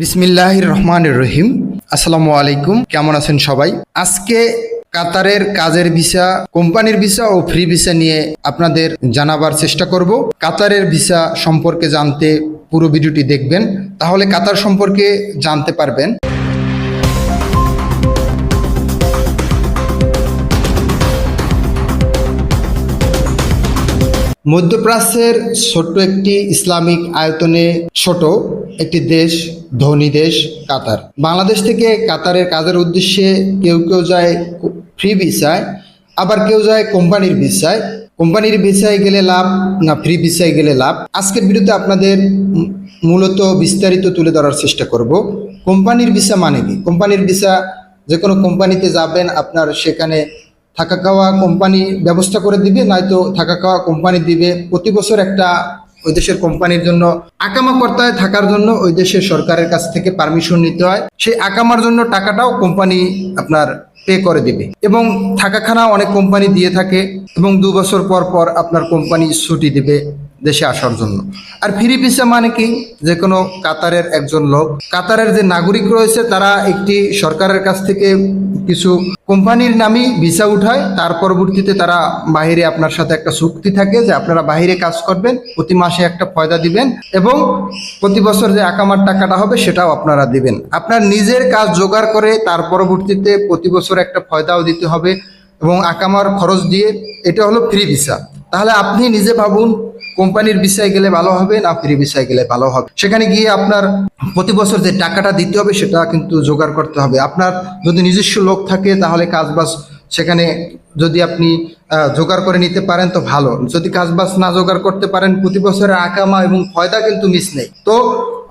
বিসমিল্লাহির রহমানির রহিম আসসালামু আলাইকুম, কেমন আছেন সবাই? আজকে কাতারের কাজের ভিসা, কোম্পানির ভিসা ও ফ্রি ভিসা নিয়ে আপনাদের জানাবার চেষ্টা করব। কাতারের ভিসা সম্পর্কে জানতে পুরো ভিডিওটি দেখবেন, তাহলে কাতার সম্পর্কে জানতে পারবেন। মধ্যপ্রাচ্যের ছোট্ট একটি ইসলামিক আয়তনে ছোট একটি দেশ, ধনী দেশ, কাতার। বাংলাদেশ থেকে কাতারের কাজের উদ্দেশ্যে কেউ কেউ যায় ফ্রি ভিসায়, আবার কেউ যায় কোম্পানির ভিসায়। কোম্পানির ভিসায় গেলে লাভ না ফ্রি ভিসায় গেলে লাভ? আজকের ভিডিওতে আপনাদের মূলত বিস্তারিত তুলে ধরার চেষ্টা করব। কোম্পানির ভিসা মানে কি? কোম্পানির ভিসা যে কোনো কোম্পানিতে যাবেন, আপনার সেখানে থাকা খাওয়া কোম্পানি ব্যবস্থা করে দিবে, নয়তো থাকা খাওয়া কোম্পানি দিবে। প্রতি বছর একটা ওই দেশের কোম্পানির জন্য আকামা করতে হয় থাকার জন্য ওই দেশের সরকারের কাছ থেকে পারমিশন নিতে হয়। সেই আকামার জন্য টাকাটাও কোম্পানি আপনার পে করে দেবে। এবং থাকা খানা অনেক কোম্পানি দিয়ে থাকে এবং দু বছর পর পর আপনার কোম্পানি ছুটি দেবে দেশে আসার জন্য। আর ফ্রি ভিসা মানে কি? যে কোনো কাতারের একজন লোক। কাতারের যে নাগরিক রয়েছে, তারা একটি সরকারের কাছ থেকে কিছু কোম্পানির নামই ভিসা উঠায়, তার পরবর্তীতে তারা বাইরে আপনার সাথে একটা চুক্তি থাকে যে আপনারা বাইরে কাজ করবেন, প্রতি মাসে একটা ফয়দা দিবেন এবং প্রতি বছর যে আকামার টাকাটা হবে সেটাও আপনারা দিবেন। আপনার নিজের কাজ জোগাড় করে তার পরবর্তীতে প্রতি বছর একটা ফয়দাও দিতে হবে এবং আকামার খরচ দিয়ে এটা হলো ফ্রি ভিসা তাহলে আপনি নিজে ভাবুন কোম্পানির বিষয়ে গেলে ভালো হবে না ফ্রি বিষয়ে গেলে ভালো হবে। সেখানে গিয়ে আপনার প্রতি বছর যে টাকাটা দিতে হবে, সেটা কিন্তু জোগাড় করতে হবে। আপনার যদি নিজস্ব লোক থাকে, তাহলে কাজবাজ সেখানে যদি আপনি জোগাড় করে নিতে পারেন তো ভালো। যদি কাজবাজ না জোগাড় করতে পারেন, প্রতি বছরের আকামা এবং ফয়দা কিন্তু মিস নেই। তো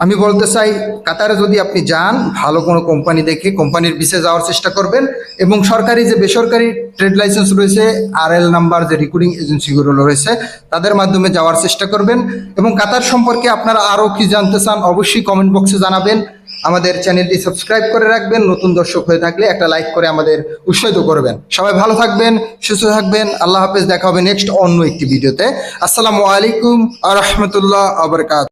আমি বলতে চাই, কাতারে যদি আপনি যান, ভালো কোনো কোম্পানি দেখে কোম্পানির বিষয়ে যাওয়ার চেষ্টা করবেন এবং সরকারি যে বেসরকারি ট্রেড লাইসেন্স রয়েছে আর এল নাম্বার যে রিক্রুটিং এজেন্সিগুলো রয়েছে, তাদের মাধ্যমে যাওয়ার চেষ্টা করবেন এবং কাতার সম্পর্কে আপনারা আরও কি জানতে চান, অবশ্যই কমেন্ট বক্সে জানাবেন। আমাদের চ্যানেলটি সাবস্ক্রাইব করে রাখবেন, নতুন দর্শক হয়ে থাকলে একটা লাইক করে আমাদের উৎসাহিত করবেন। সবাই ভালো থাকবেন, সুস্থ থাকবেন, আল্লাহ হাফেজ, দেখা হবে নেক্সট অন্য একটি ভিডিওতে আসসালামু আলাইকুম আ রহমতুল্লাহ আবরকাত।